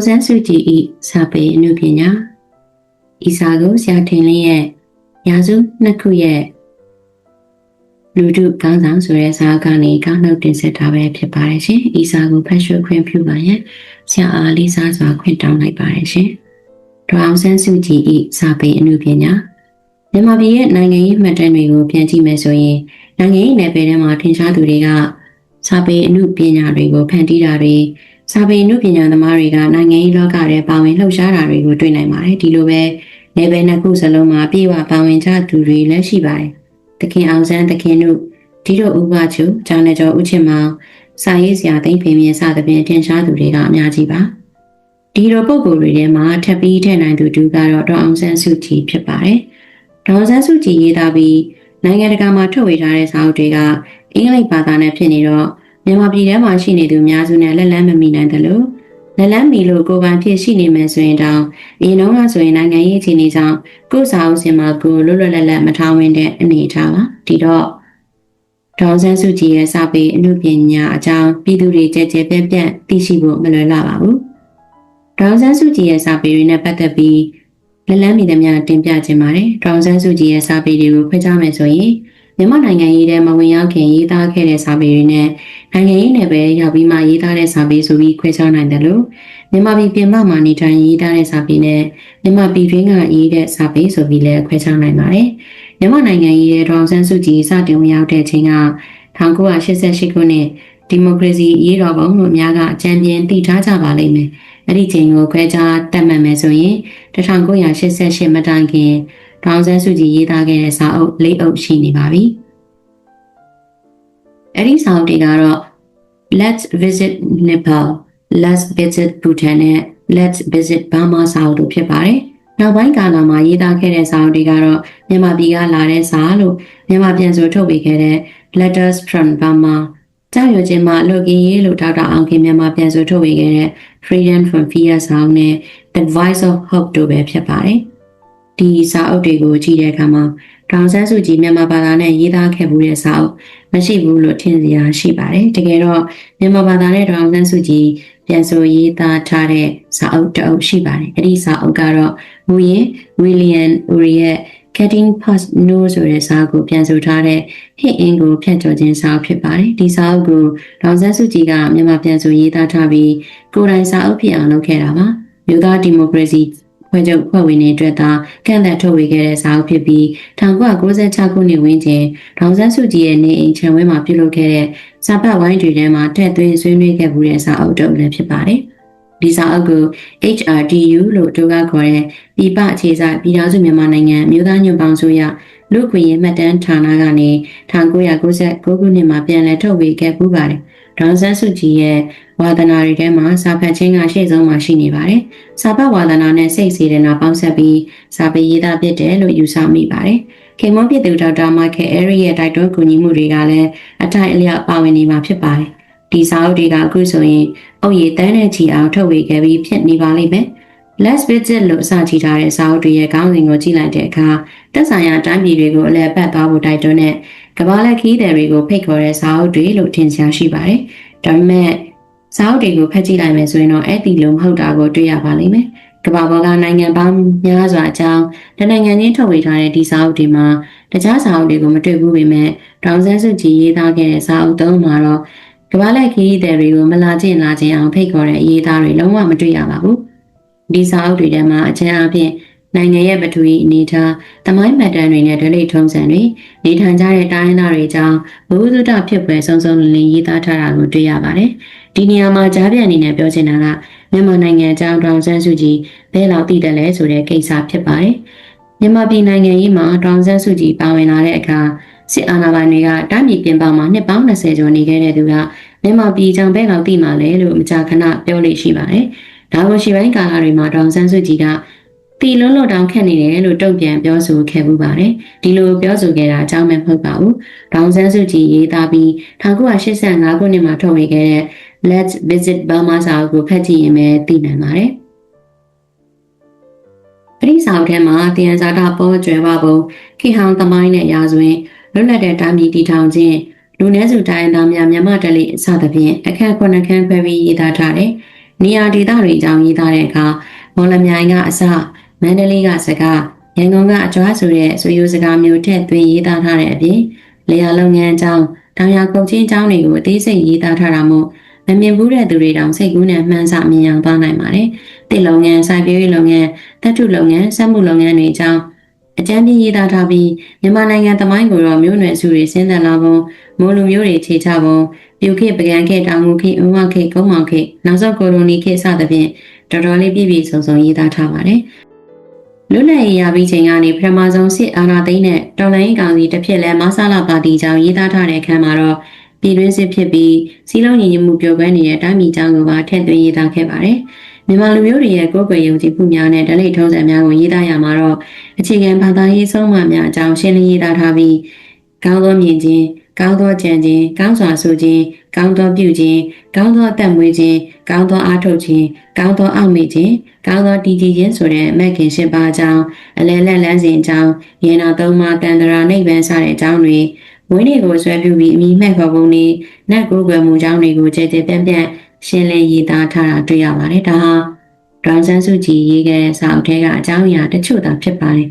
င်ဆန်းစုကြည်ဤစာပေအနုပညာဤစာကိုဆရာထင်လင်းရဲ့ရာစုနှစ်ခုရဲ့လူထုကောင်းဆောင်ဆိုတဲ့စာကနေကောင်းနှုတ်တင်ဆက်တာပဲဖြစ်ပါတယ်ရှင်ဤစာကိုဖတ်ရှုခွင့်ပြုပါရန်ဆရာအားလေးစားစွာခွင့်တောင်းလိုက်ပါတယ်ရှင်ဒေါအောင်ဆန်းစုကြည်ဤစာပေအနုပညာမြန်မာပြည်ရဲ့နိုင်ငံရေးမှတ်တမ်းတွေကိုပြန်ကြည့်မယ်ဆိုရင်နိုင်ငံရေးနယ်ပယ်ထဲမှာထင်ရှားသူတွေကစာပေအနုပညာတွေကိုဖန်တီးတာတွေ စာပေအနုပညာသမားတွေကနိုင်ငံရေးလောကထဲပါဝင်လှုပ်ရှားတာတွေကိုတွေ့နိုင်ပါတယ်ဒီလိုပဲနယ်ပယ်နှစ်ခုစလုံးမှာပြေဝပါဝင်ကြသူတွေလည်းရှိပါတယ်တခင်အောင်ဆန်းတခင်တို့ဒီတို့ဥပချုကျောင်းနေကျော်ဥချစ်မောင်စာရေးဆရာသိမ့်ဖေမြင့်စသဖြင့်ထင်ရှားသူတွေကအများကြီးပါဒီလိုပုံကိုယ်တွေထဲမှာထပ်ပြီးထည့်နိုင်သူတူကတော့ဒေါအောင်ဆန်းစုကြည်ဖြစ်ပါတယ်ဒေါအောင်ဆန်းစုကြည်ရေးသားပြီးနိုင်ငံတကာမှာထုတ်ဝေထားတဲ့စာအုပ်တွေကအင်္ဂလိပ်ဘာသာနဲ့ဖြစ်နေတော့ မြန်မာပြည်ထဲမှာရှိနေသူအများစုနဲ့လက်လန်းမမီနိုင်တယ်လို့လက်လန်းမီလို့ကိုယ်ပိုင်ဖြစ်ရှိနေမယ်ဆိုရင်တောင်အရင်တော့ကဆိုရင်နိုင်ငံရေးအခြေအနေကြောင့်ကိုယ်စာအုပ်စင်မှာကိုလွတ်လွတ်လပ်လပ်မထားဝင်တဲ့အနေအထားပါဒီတော့ဒေါန်ဆန်းစုကြည်ရဲ့စာပေအမှုပညာအကြောင်းပြည်သူတွေကြဲကြဲပြန့်ပြန့်သိရှိဖို့မလွယ်လာပါဘူးဒေါန်ဆန်းစုကြည်ရဲ့စာပေတွေနဲ့ပတ်သက်ပြီးလက်လန်းမီသမျှတင်ပြခြင်းပါတယ်ဒေါန်ဆန်းစုကြည်ရဲ့စာပေတွေကိုခွဲခြားမယ်ဆိုရင် မြန်မာနိုင်ငံရေးထဲမှာဝင်ရောက်ခင်ရေးသားခဲ့တဲ့စာပေတွေနဲ့နိုင်ငံရေးနယ်ပယ်ရောက်ပြီးမှရေးသားတဲ့စာပေဆိုပြီးခွဲခြားနိုင်တယ်လို့မြန်မာပြည်ပြင်ပမှာနေထိုင်ရေးသားတဲ့စာပေနဲ့မြန်မာပြည်တွင်းကရေးတဲ့စာပေဆိုပြီးလည်းခွဲခြားနိုင်ပါတယ်။မြန်မာနိုင်ငံရေးရဲ့ဒေါအောင်ဆန်းစုကြည်စတင်ဝင်ရောက်တဲ့ချိန်က1988ခုနှစ်ဒီမိုကရေစီရေးတော်ပုံလို့အများကအကြံပြင်းတည်ထားကြပါလိမ့်မယ်။အဲ့ဒီချိန်ကိုခွဲခြားတတ်မှတ်မယ်ဆိုရင်1988မတိုင်ခင် ဒေါအောင်ဆန်းစုကြည်ရေးသားခဲ့တဲ့စာအုပ်လေးအုပ်ရှိနေပါပြီ။အဲ့ဒီစာအုပ်တွေကတော့ Let's visit Nepal, Let's visit Bhutan နဲ့ Let's visit Burma စာအုပ်တို့ဖြစ်ပါတယ်။နောက်ပိုင်းကာလမှာရေးသားခဲ့တဲ့စာအုပ်တွေကတော့မြန်မာပြည်ကလာတဲ့စာလို့မြန်မာပြန်ဆိုထုတ်ပေးခဲ့တဲ့ Letters from Burma ကြောက်ရွံ့ခြင်းမှာလူကြီးရေးလို့ဒေါက်တာအောင်ခင်မြန်မာပြန်ဆိုထုတ်ပေးခဲ့တဲ့ Freedom from Fear စာအုပ်နဲ့ The Voice of Hope တို့ပဲဖြစ်ပါတယ်။ ဒီစာအုပ်တွေကိုကြည့်တဲ့အခါမှာဒေါန်ဆန်းစုကြည်မြန်မာဘာသာနဲ့ရေးသားခဲ့မှုတဲ့စာအုပ်မရှိဘူးလို့ထင်စရာရှိပါတယ်။တကယ်တော့မြန်မာဘာသာနဲ့ဒေါန်ဆန်းစုကြည်ပြန်ဆိုရေးသားထားတဲ့စာအုပ်တစ်အုပ်ရှိပါတယ်။အဲ့ဒီစာအုပ်ကတော့မူရင်း William Uri ရဲ့ Getting Past No ဆိုတဲ့စာအုပ်ကိုပြန်ဆိုထားတဲ့ Hit In ကိုဖြတ်ကျော်ခြင်းစာအုပ်ဖြစ်ပါတယ်။ဒီစာအုပ်ကိုဒေါန်ဆန်းစုကြည်ကမြန်မာပြန်ဆိုရေးသားထားပြီးကိုယ်တိုင်စာအုပ်ဖြစ်အောင်လုပ်ခဲ့တာပါ။မြို့သားဒီမိုကရေစီ ဖွဲ့ချုပ်ဖွဲ့ဝင်တွေအတွက်သာကန့်သက်ထုတ်ဝေခဲ့တဲ့စာအုပ်ဖြစ်ပြီး1996ခုနှစ်ဝန်းကျင်ဒေါန်ဆန်းစုကြည်ရဲ့နေအိမ်ခြံဝင်းမှာပြုလုပ်ခဲ့တဲ့စာပတ်ဝိုင်းတွေထဲမှာထည့်သွင်းဆွေးနွေးခဲ့မှုတဲ့စာအုပ်တုပ်လည်းဖြစ်ပါတယ်။ဒီစာအုပ်ကို HRDU လို့တို့ကခေါ်တဲ့ပြည်ပအခြေစိုက်ပြည်ထောင်စုမြန်မာနိုင်ငံမြို့သားညွန့်ပေါင်းဆိုရလူ့ခွင့်ရေးမှတ်တမ်းဌာနကနေ1999ခုနှစ်မှာပြန်လည်ထုတ်ဝေခဲ့ပူးပါတယ်။ ဒေါန်ဆန်းစုကြည်ရဲ့ဝါသနာတွေထဲမှာစာဖတ်ခြင်းကရှေ့ဆုံးမှာရှိနေပါတယ်။စာပတ်ဝါသနာနဲ့စိတ်စေတနာပေါင်းစပ်ပြီးစာပေရေးသားဖြစ်တယ်လို့ယူဆမိပါတယ်။ခေမွန်ပြည်သူဒေါက်တာမိုက်ကယ်အဲရီရဲ့တိုက်တွန်းကူညီမှုတွေကလည်းအထိုက်အလျောက်ပါဝင်နေမှာဖြစ်ပါတယ်။ဒီစာအုပ်တွေကအခုဆိုရင်အုပ်ရည်တန်းတဲ့ချီအောင်ထုတ်ဝေခဲ့ပြီးဖြစ်နေပါလိမ့်မယ်။ Let's visit လို့အစချီထားတဲ့စာအုပ်တွေရဲ့ခေါင်းစဉ်ကိုကြည့်လိုက်တဲ့အခါတက်ဆိုင်ရာတိုင်းပြည်တွေကိုအလဲပတ်သွားဖို့တိုက်တွန်းတဲ့ ကမ္ဘာလက်ခီးသည်တွေကိုဖိတ်ခေါ်တဲ့စာအုပ်တွေလို့ထင်ရှားရှိပါတယ်။ဒါပေမဲ့စာအုပ်တွေကိုဖတ်ကြည့်လိုက်မယ်ဆိုရင်တော့အဲ့ဒီလိုမဟုတ်တာကိုတွေ့ရပါလိမ့်မယ်။ကမ္ဘာပေါ်ကနိုင်ငံပေါင်းများစွာအကြောင်းတနိုင်ငံချင်းထုတ်ဝေထားတဲ့ဒီစာအုပ်တွေမှာတခြားစာအုပ်တွေကိုမတွေ့ဘူးပေမဲ့ဒေါန်ဆန်းစုကြည်ရေးသားခဲ့တဲ့စာအုပ်သုံးမှာတော့ကမ္ဘာလက်ခီးသည်တွေကိုမလာခြင်းလာခြင်းအောင်ဖိတ်ခေါ်တဲ့အရေးသားတွေလုံးဝမတွေ့ရပါဘူး။ဒီစာအုပ်တွေထဲမှာအကျဉ်းအပြင် နိုင်ငံရဲ့ပထဝီအနေထားတမိုင်းမှတ်တမ်းတွေနဲ့ဒလိထုံးစံတွေနေထိုင်ကြတဲ့တိုင်းသားတွေအကြောင်းဘုဟုသုတဖြစ်ပွဲစုံစုံလင်လင်ရေးသားထားတာကိုတွေ့ရပါတယ်။ဒီနေရာမှာကြားပြအနေနဲ့ပြောချင်တာကမြန်မာနိုင်ငံအကြောင်းတောင်ဆန်းစုကြည်ဘယ်လောက်တည်တယ်လဲဆိုတဲ့ကိစ္စဖြစ်ပါတယ်။မြန်မာပြည်နိုင်ငံရေးမှာတောင်ဆန်းစုကြည်ပါဝင်လာတဲ့အခါစစ်အာဏာပိုင်တွေကတိုင်းပြည်ပြင်ပမှာနှစ်ပေါင်း20ကျော်နေခဲ့တဲ့သူကမြန်မာပြည်ကြောင့်ဘယ်လောက်တည်မှလဲလို့မကြာခဏပြောလို့ရှိပါတယ်။ဒါကိုရှိပိုင်းကာလတွေမှာတောင်ဆန်းစုကြည်က တီလုံးလို့တောင်ခက်နေတယ်လို့တုံ့ပြန်ပြောဆိုခဲ့မှုပါတယ်ဒီလိုပြောဆိုခဲ့တာအကြောင်းမဲ့မဟုတ်ပါဘူးဒေါန်ဆန်းစုကြည်ရေးသားပြီး1985ခုနှစ်မှာထုတ်ဝေခဲ့တဲ့ Let's Visit Burma စာအုပ်ကိုဖတ်ကြည့်ရင်ပဲသိနိုင်ပါတယ်ပရိစာအုပ်ထဲမှာတရားစာတာပေါ်ကျွယ်ဝပုံခေဟောင်သမိုင်းနဲ့ရာဇဝင်လွတ်လပ်တဲ့တာမီတီထောင်ခြင်းလူနည်းစုတိုင်းသားများမြမတလိအစသဖြင့်အခက်ခုနှစ်ခန်းခွဲပြီးရေးသားထားတဲ့နေရာဒေသတွေအကြောင်းရေးသားတဲ့အခါမော်လမြိုင်ကအစ မန္တလေးကစကားရန်ကုန်ကအကြွားဆိုတဲ့ဆိုရိုစကားမျိုးထည့်သွင်းရေးသားထားတဲ့အပြင်လေယာလုပ်ငန်းအကြောင်းတောင်ရကုန်ချင်းအကြောင်းတွေကိုအသေးစိတ်ရေးသားထားတာမို့မမြင်ဘူးတဲ့သူတွေတောင်စိတ်ကူးနဲ့မှန်းဆမြင်အောင်သွားနိုင်ပါတယ်။တစ်လုပ်ငန်း၊စိုက်ပျိုးရေးလုပ်ငန်း၊တပ်ထုလုပ်ငန်း၊စက်မှုလုပ်ငန်းတွေအကြောင်းအကြမ်းပြင်းရေးသားထားပြီးမြန်မာနိုင်ငံသမိုင်းကိုတော့မြို့နယ်စုတွေဆင်းသက်လာပုံမိုးလူမျိုးတွေခြေချပုံပြူခေတ်ပကံခေတ်တောင်ငူခေတ်ဥမခေတ်ကုန်းမောင်ခေတ်နောက်ဆုံးကိုလိုနီခေတ်စသဖြင့်တော်တော်လေးပြည့်ပြည့်စုံစုံရေးသားထားပါတယ်။ လွတ်လပ်ရေးရပြီးချိန်ကနေပထမဆုံးစစ်အာဏာသိမ်းတဲ့တော်လှန်ရေးကောင်စီတစ်ဖြစ်လဲမဆလာပါတီကြောင့်ရေးသားထားတဲ့အခန်းမှာတော့ပြည်တွင်းစစ်ဖြစ်ပြီးစီးလုံးညီညွတ်မှုပြောကွဲနေတဲ့တိုင်းပြည်ကြောင်းကိုပါထည့်သွင်းရေးသားခဲ့ပါတယ်။မြန်မာလူမျိုးတွေရဲ့ကိုယ်ကွယ်ယုံကြည်မှုများနဲ့ဓလေ့ထုံးစံများကိုရေးသားရမှာတော့အခြေခံဘာသာရေးဆုံးမများအကြောင်းရှင်းလင်းရေးသားထားပြီးကောင်းသောမြင်ခြင်းကောင်းသောကြံခြင်းကောင်းစွာဆိုခြင်းကောင်းသောပြုခြင်းကောင်းသောအသက်မွေးခြင်းကောင်းသောအားထုတ်ခြင်းကောင်းသောအောက်မေ့ခြင်း ကောင်းသောတည်ကြည်ခြင်းဆိုတဲ့အမက်ခင်ရှင်းပါအကြောင်းအလယ်လက်လန်းစဉ်အကြောင်းယေနာသုံးပါးတန်တရာနိဗ္ဗာန်စတဲ့အကြောင်းတွေဝိနည်းကိုဆွဲပြုပြီးအမိမှတ်ခေါ်ပုံနဲ့နတ်ကိုယ်ွယ်မှုအကြောင်းတွေကိုကြည်ကြည်ပြန့်ပြန့်ရှင်းလင်းရေးသားထားတာတွေ့ရပါတယ်ဒါဟာဒေါန်ဆန်းစုကြည်ရေးခဲ့တဲ့စာအုပ်ထဲကအကြောင်းအရာတချို့သာဖြစ်ပါတယ်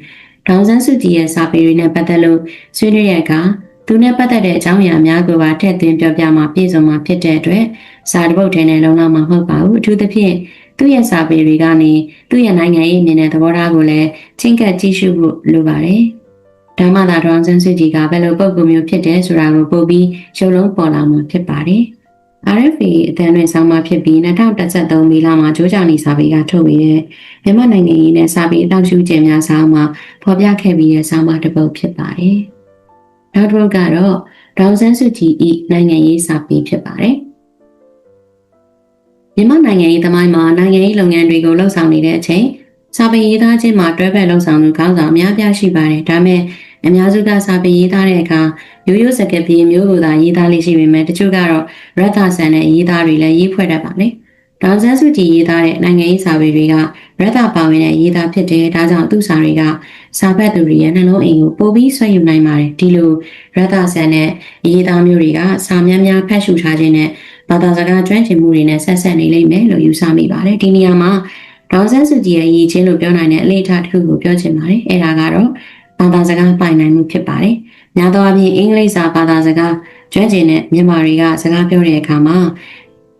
ဒေါန်ဆန်းစုကြည်ရဲ့စာပေတွေနဲ့ပတ်သက်လို့ဆွေးနွေးရတဲ့အခါသူနဲ့ပတ်သက်တဲ့အကြောင်းအရာများကိုပါထည့်သွင်းပြောပြမှာပြည့်စုံမှာဖြစ်တဲ့အတွက်စာတပုတ်ထဲနဲ့လုံလောက်မှာမဟုတ်ပါဘူးအထူးသဖြင့် သူ့ရဲ့စာပေတွေကနေသူ့ရဲ့နိုင်ငံရေးအနေနဲ့သဘောထားကိုလည်းချင်းကပ်ကြည့်ရှုဖို့လိုပါတယ်ဓမ္မသာဒေါန်ဆန်းစုကြည်ကဘယ်လိုပုံကူမျိုးဖြစ်တယ်ဆိုတာကိုပို့ပြီးရုပ်လုံးပေါ်လာမှာဖြစ်ပါတယ်။ RFA အတန်းတွင်ဆောင်းပါဖြစ်ပြီး2013မီလမှာဂျိုးဂျာနီစာပေကထုတ်ဝေတဲ့မြန်မာနိုင်ငံရေးနဲ့စာပေအတောက်ရှုခြင်းများဆောင်းမှာဖော်ပြခဲ့ပြီးတဲ့ဆောင်းပါတစ်ပုဒ်ဖြစ်ပါတယ်။နောက်တစ်ပုဒ်ကတော့ဒေါန်ဆန်းစုကြည်ဤနိုင်ငံရေးစာပေဖြစ်ပါတယ်။ မြန်မာနိုင်ငံရေးသမိုင်းမှာနိုင်ငံရေးလုပ်ငန်းတွေကိုလှုပ်ဆောင်နေတဲ့အချိန်စာပေရေးသားခြင်းမှာတွဲဖက်လှုပ်ဆောင်သူခေါင်းဆောင်အများပြားရှိပါတယ်။ဒါပေမဲ့အများစုကစာပေရေးသားတဲ့အခါရိုးရိုးစကားပြေမျိုးကိုသာရေးသားလေးရှိပေမဲ့တချို့ကတော့ရတ္ထဆန်တဲ့ရေးသားတွေလည်းရေးဖွဲ့တတ်ပါလေ။ဒေါန်ဆန်းစုကြည်ရေးသားတဲ့နိုင်ငံရေးစာပေတွေကရတ္ထပါဝင်တဲ့ရေးသားဖြစ်တယ်။ဒါကြောင့်သူ့စာတွေကစာဖတ်သူတွေရဲ့နှလုံးအိမ်ကိုပိုပြီးဆွဲယူနိုင်ပါတယ်။ဒီလိုရတ္ထဆန်တဲ့ရေးသားမျိုးတွေကစာများများဖတ်ရှုထားခြင်းနဲ့ ဘာသာစကားကျွမ်းကျင်မှုတွေနဲ့ဆက်ဆက်နေလိမ့်မယ်လို့ယူဆမိပါတယ်။ဒီနေရာမှာဒေါန်ဆန်းစုကြည်ရဲ့ရည်ချင်းလို့ပြောနိုင်တဲ့အလေးထားတစ်ခုကိုပြောချင်ပါတယ်။အဲဒါကတော့ဘာသာစကားပိုင်နိုင်မှုဖြစ်ပါတယ်။များသောအားဖြင့်အင်္ဂလိပ်စာဘာသာစကားကျွမ်းကျင်တဲ့မြန်မာတွေကစကားပြောတဲ့အခါမှာ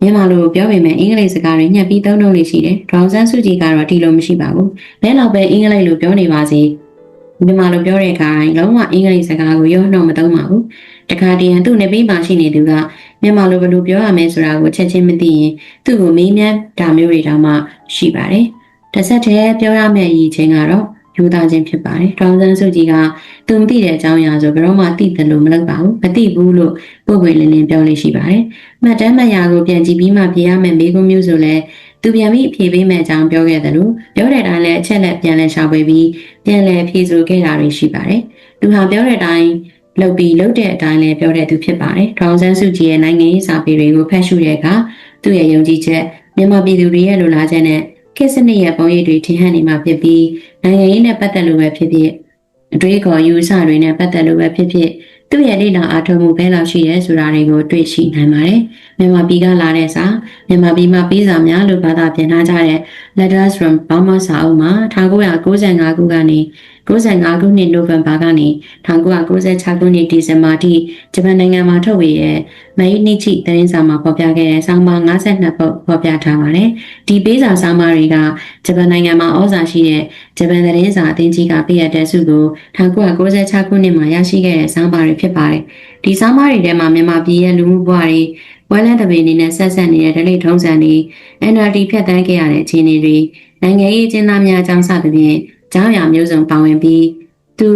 မြန်မာလိုပြောပေမဲ့အင်္ဂလိပ်စကားတွေညှက်ပြီးသုံးလို့ရှိတယ်။ဒေါန်ဆန်းစုကြည်ကတော့ဒီလိုမရှိပါဘူး။ဘဲတော့ပဲအင်္ဂလိပ်လိုပြောနေပါစေ။မြန်မာလိုပြောတဲ့အခါလုံးဝအင်္ဂလိပ်စကားကိုရောနှောမသုံးပါဘူး။တခါတည်းသူ့နေပြီးမှရှိနေသူက မြန်မာလိုဘယ်လိုပြောရမလဲဆိုတာကိုချက်ချင်းမသိရင်သူ့ကိုမေးမြန်းတာမျိုးတွေတောင်မှရှိပါတယ်။တစ်ဆက်တည်းပြောရမယ့်အရေးချင်းကတော့ယူသားခြင်းဖြစ်ပါတယ်။ဒေါန်ဆန်းစုကြည်ကသူမသိတဲ့အကြောင်းအရာဆိုဘယ်တော့မှသိတယ်လို့မလုပ်ပါဘူး။မသိဘူးလို့ပုံပွင့်လင်းလင်းပြောလို့ရှိပါတယ်။မှတ်တမ်းမှတ်ရာကိုပြန်ကြည့်ပြီးမှဖြေရမယ့်မေးခွန်းမျိုးဆိုလဲသူပြန်ပြီးဖြေပေးမယ့်အကြောင်းပြောခဲ့တယ်လို့ပြောတဲ့အတိုင်းလည်းအချက်လက်ပြန်လဲရှာဖွေပြီးပြန်လဲဖြေဆိုခဲ့တာတွေရှိပါတယ်။သူဟာပြောတဲ့အတိုင်း လုပ်ပြီးလုပ်တဲ့အတိုင်းလည်းပြောတဲ့သူဖြစ်ပါတယ်။ဒေါန်ဆန်းစုကြည်ရဲ့နိုင်ငံရေးစာပေတွေကိုဖတ်ရှုတဲ့အခါသူ့ရဲ့ယုံကြည်ချက်မြန်မာပြည်သူတွေရဲ့လိုလားချက်နဲ့ခေတ်စနစ်ရဲ့ပုံရိပ်တွေထင်ဟပ်နေမှာဖြစ်ပြီးနိုင်ငံရေးနဲ့ပတ်သက်လို့ပဲဖြစ်ဖြစ်အတွေးခေါ်ယူဆတွေနဲ့ပတ်သက်လို့ပဲဖြစ်ဖြစ်သူ့ရဲ့လိလာအားထုတ်မှုဘယ်လောက်ရှိရဲဆိုတာတွေကိုတွေ့ရှိနိုင်ပါတယ်။မြန်မာပြည်ကလာတဲ့စာမြန်မာပြည်မှာပြီးစာများလို့ဘာသာပြန်ထားကြတဲ့ Letters from Burma စာအုပ်မှာ1995ခုကနေ 95ခုနှစ်နိုဝင်ဘာကနေ1996ခုနှစ်ဒီဇင်ဘာထိဂျပန်နိုင်ငံမှာထုတ်ဝေတဲ့မဟိနိချိသတင်းစာမှာဖော်ပြခဲ့တဲ့ဆောင်းပါး52ပုဒ်ဖော်ပြထားပါတယ်။ဒီပေးစာဆောင်းပါးတွေကဂျပန်နိုင်ငံမှာဩဇာရှိတဲ့ဂျပန်သတင်းစာအသင်းကြီးကပေးရတဲ့စုကို1996ခုနှစ်မှာရရှိခဲ့တဲ့ဆောင်းပါးတွေဖြစ်ပါတယ်။ဒီဆောင်းပါးတွေထဲမှာမြန်မာပြည်ရဲ့လူမှုဘဝတွေဝဲလန်းတပင်းနေနဲ့ဆက်ဆက်နေတဲ့ဒလိထုံးစံတွေ NLD ဖြတ်တန်းခဲ့ရတဲ့အခြေအနေတွေနိုင်ငံရေးအကျဉ်းသားများအကြောင်းစသဖြင့် ကြောင်းရာမျိုးစုံပါဝင်ပြီးသူ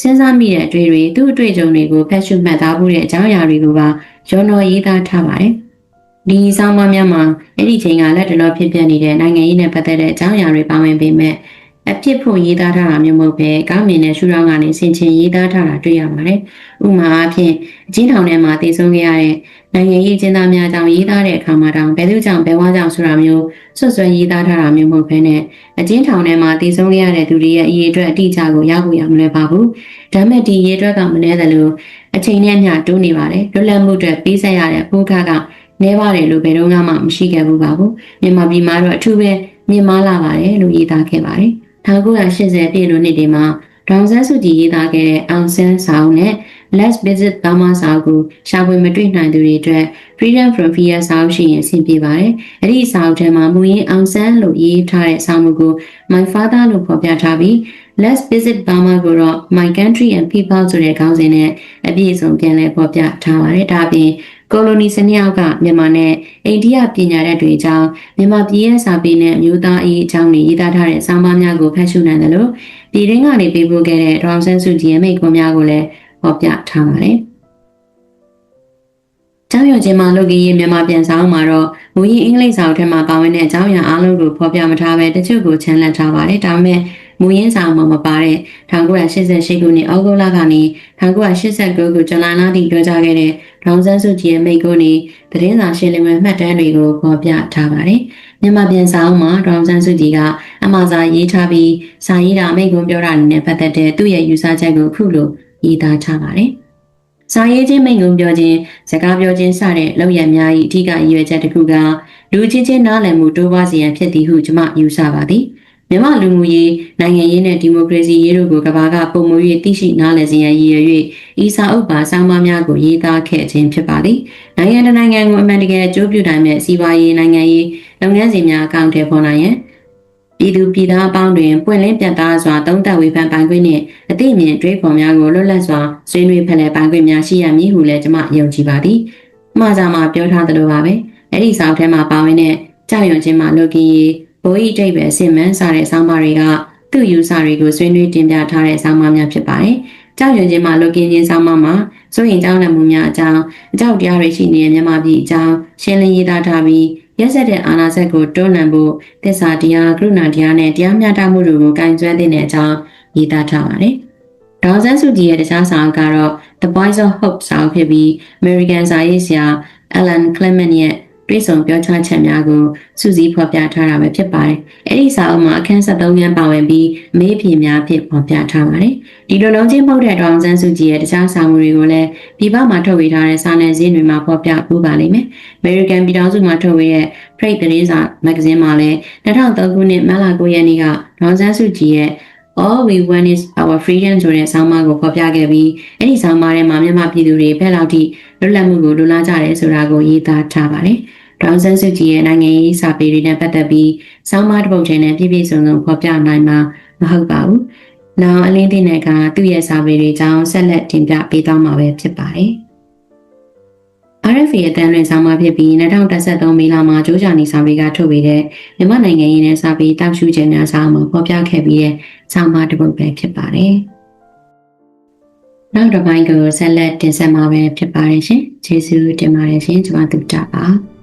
စဉ်းစားမိတဲ့အတွေ့တွေသူ့အတွေ့အကြုံတွေကိုဖတ်ရှုမှတ်သားဖို့တဲ့အကြောင်းအရာတွေကိုပါရောတော်ရေးသားထားပါတယ်။ဒီဆောင်းပါးများမှာအဲ့ဒီချိန်ကလက်တလောဖြစ်ပြနေတဲ့နိုင်ငံရေးနဲ့ပတ်သက်တဲ့အကြောင်းအရာတွေပါဝင်ပေမဲ့အဖြစ်ဖို့ရေးသားထားတာမျိုးမဟုတ်ပဲကောင်းမြင်တဲ့ရှုထောင့်ကနေဆင်ခြင်ရေးသားထားတာတွေ့ရပါတယ်။ဥပမာအားဖြင့်အချင်းထောင်ထဲမှာတည်ဆုံခဲ့ရတဲ့ နိုင်ငံရေးကျင်းသားများကြောင့်ရေးသားတဲ့အခါမှာတောင်ဘယ်သူကြောင့်ဘယ်ဝါကြောင့်ဆိုတာမျိုးဆွဆွဲရေးသားထားတာမျိုးမဟုတ်ဘဲနဲ့အချင်းထောင်ထဲမှာတည်ဆုံခဲ့ရတဲ့သူတွေရဲ့အရေးအတွက်အတိအကျကိုရောက်ဖို့ရမလွယ်ပါဘူး။ဒါမဲ့ဒီရေးအတွက်ကမလဲသလိုအချိန်နဲ့မျှတိုးနေပါတယ်။လွတ်လပ်မှုအတွက်ပေးဆက်ရတဲ့ဘုခကနေပါတယ်လို့ဘယ်တော့မှမရှိခဲ့ဘူးပါဘူးမြန်မာပြည်မှာတော့အထူးပဲမြင်မာလာပါတယ်လို့ရေးသားခဲ့ပါတယ်1980ပြည့်လို့နှစ်တွေမှာဒေါန်ဆန်းစုကြည်ရေးသားခဲ့တဲ့အောင်ဆန်းဆောင်နဲ့ Let's Visit Burma စာအုပ်ကိုရှာဖွေမတွေ့နိုင်သူတွေအတွက် Freedom from Fear စာအုပ်ရှိရင်ဆင်ပြေပါတယ်။အဲ့ဒီစာအုပ်ထဲမှာမူရင်းအောင်ဆန်းလို့ရေးထားတဲ့စာမှုကို My Father လို့ဖော်ပြထားပြီး Let's Visit Burma ကိုတော့ My Country and People ဆိုတဲ့ခေါင်းစဉ်နဲ့အပြည့်အစုံပြန်လည်ဖော်ပြထားပါတယ်။ဒါအပြင်ကိုလိုနီစနစ်အောက်ကမြန်မာနဲ့အိန္ဒိယပညာတတ်တွေအကြောင်းမြန်မာပြည်ရဲ့စာပေနဲ့အမျိုးသားအရေးအကြောင်းတွေရေးသားထားတဲ့စာမများကိုဖတ်ရှုနိုင်တယ်လို့ပြည်ရင်းကနေပေးပို့ခဲ့တဲ့ဒေါန်ဆန်းစုကြည်ရဲ့မိန့်ခွန်းများကိုလည်း ဖော်ပြထားပါတယ်။ကျောင်းရုံချင်းမှာလူကြီးရေးမြန်မာပြန်ဆောင်မှာတော့မူရင်းအင်္ဂလိပ်စာအုပ်ထဲမှာပါဝင်တဲ့အကြောင်းအရာအားလုံးကိုဖော်ပြမထားပဲတချို့ကိုချန်လက်ထားပါတယ်။ဒါပေမဲ့မူရင်းစာအုပ်မှာမပါတဲ့1988ခုနှစ်ဩဂုတ်လကနေ1989ခုဇူလိုင်လထိပြောကြားခဲ့တဲ့ဒေါန်ဆန်းစုကြည်ရဲ့မိန့်ခွန်းတွေသတင်းစာရှင်းလင်းပွဲမှတ်တမ်းတွေကိုဖော်ပြထားပါတယ်။မြန်မာပြန်စာအုပ်မှာဒေါန်ဆန်းစုကြည်ကအမှားစာရေးထားပြီးစာရေးတာမိန့်ခွန်းပြောတာတွေနဲ့ပတ်သက်တဲ့သူ့ရဲ့ယူဆချက်ကိုခုလို ရေးသားထားပါတယ်။စာရေးခြင်းမိန့်ခွန်းပြောခြင်းစကားပြောခြင်းစတဲ့လောက်ရများ၏အထူးအရွယ်ချက်တစ်ခုကလူချင်းချင်းနားလည်မှုတိုးပွားစေရန်ဖြစ်သည်ဟုကျွန်မယူဆပါသည်။မြန်မာလူမှုရေးနိုင်ငံရေးနဲ့ဒီမိုကရေစီရေးတို့ကိုကမ္ဘာကပုံမူ၍သိရှိနားလည်စေရန်ရည်ရွယ်၍ဤစာအုပ်ပါစောင်းပါးများကိုရေးသားခဲ့ခြင်းဖြစ်ပါသည်။နိုင်ငံတစ်နိုင်ငံကိုအမှန်တကယ်အကျိုးပြုနိုင်မဲ့စီးပွားရေးနိုင်ငံရေးလုပ်ငန်းစဉ်များအကောင့်ထဲပေါ်နိုင်ရန် ပြည်သူပြည်သားအပေါင်းတွင်ပွင့်လင်းပြတ်သားစွာသုံးသပ်ဝေဖန်ပိုင်ခွင့်နှင့်အသိအမြင်တွေးခေါ်များကိုလွတ်လပ်စွာဆွေးနွေးဖလှယ်ပိုင်ခွင့်များရှိရမည်ဟုလည်းကျွန်မယုံကြည်ပါသည်။မှားစာမှာပြောထားသလိုပါပဲ။အဲ့ဒီစာအုပ်ထဲမှာပါဝင်တဲ့ကြောက်ရွံ့ခြင်းမှာလောကီရေးဘိုးဤတိတ်ပဲအစင်မှန်စတဲ့ဆောင်းပါးတွေကသူ့ယူဆတွေကိုဆွေးနွေးတင်ပြထားတဲ့ဆောင်းပါးများဖြစ်ပါတယ်။ကြောက်ရွံ့ခြင်းမှာလောကီခြင်းဆောင်းပါးမှာစိုးရင်ကြောင်းတဲ့မှုများအကြောင်းအကြောက်တရားတွေရှိနေတဲ့မြန်မာပြည်အကြောင်းရှင်းလင်းရေးသားထားပြီး ရက်ဆက်တဲ့အာဏာစက်ကိုတွန်းလှန်ဖို့သစ္စာတရားကရုဏာတရားနဲ့တရားမျှတမှုတွေကိုကင်ဆွဲတဲ့အကြောင်းရေးသားထားပါတယ်။ဒေါ်ဆန်းစုကြည်ရဲ့တခြားစာအုပ်ကတော့ The Voice of Hope စာအုပ်ဖြစ်ပြီး American စာရေးဆရာ Alan Clement ရဲ့ တွေ့ဆုံပြောကြားချက်များကိုစူးစီးဖော်ပြထားတာပဲဖြစ်ပါတယ်။အဲဒီစာအုပ်မှာအခန်း73ခန်းပါဝင်ပြီးအမေးအဖြေများဖြင့်ဖော်ပြထားပါတယ်။ဒီလိုလုံးချင်းမဟုတ်တဲ့ဒေါအောင်ဆန်းစုကြည်ရဲ့တခြားစာမှုတွေကိုလည်းပြည်ပမှာထုတ်ဝေထားတဲ့စာနယ်ဇင်းတွေမှာဖော်ပြပူးပါလိမ့်မယ်။ American ပြည်ထောင်စုမှာထုတ်ဝေတဲ့ Freight သတင်းစာမဂ္ဂဇင်းမှာလည်း2003ခုနှစ်မတ်လ9ရက်နေ့ကဒေါအောင်ဆန်းစုကြည်ရဲ့ All we want is our freedom ဆိုတဲ့ဆောင်းပါးကိုဖော်ပြခဲ့ပြီးအဲ့ဒီဆောင်းပါးထဲမှာမြန်မာပြည်သူတွေဖက်လောက်ထိလွတ်လပ်မှုကိုလိုလားကြတယ်ဆိုတာကိုရေးသားထားပါတယ်။ ဒေါန်ဆန်းစုကြည်ရဲ့နိုင်ငံရေးစာပေတွေနဲ့ပတ်သက်ပြီးဆောင်းပါးတစ်ပုဒ်ထဲနဲ့ပြည့်ပြည့်စုံစုံဖော်ပြနိုင်မှာမဟုတ်ပါဘူး။နောက်အလင်းသိတဲ့ကသူ့ရဲ့စာပေတွေကြောင်းဆက်လက်တင်ပြပေးသွားမှာပဲဖြစ်ပါတယ်။ RFA အတန်းလွင်ဆောင်မှာဖြစ်ပြီး2013မေလမှာဂျိုးဂျာနီစာပေကထုတ်ဝေတဲ့မြန်မာနိုင်ငံရေးနဲ့စာပေတောက်ရှုခြင်းများစာမှာဖော်ပြခဲ့ပြီးတဲ့ဆောင်းပါးတစ်ပုဒ်ပဲဖြစ်ပါတယ်။နောက်တစ်ပိုင်းကိုဆက်လက်တင်ဆက်မှာပဲဖြစ်ပါတယ်ရှင်။ကျေးဇူးတင်ပါတယ်ရှင်ကျွန်မတို့တာပါ။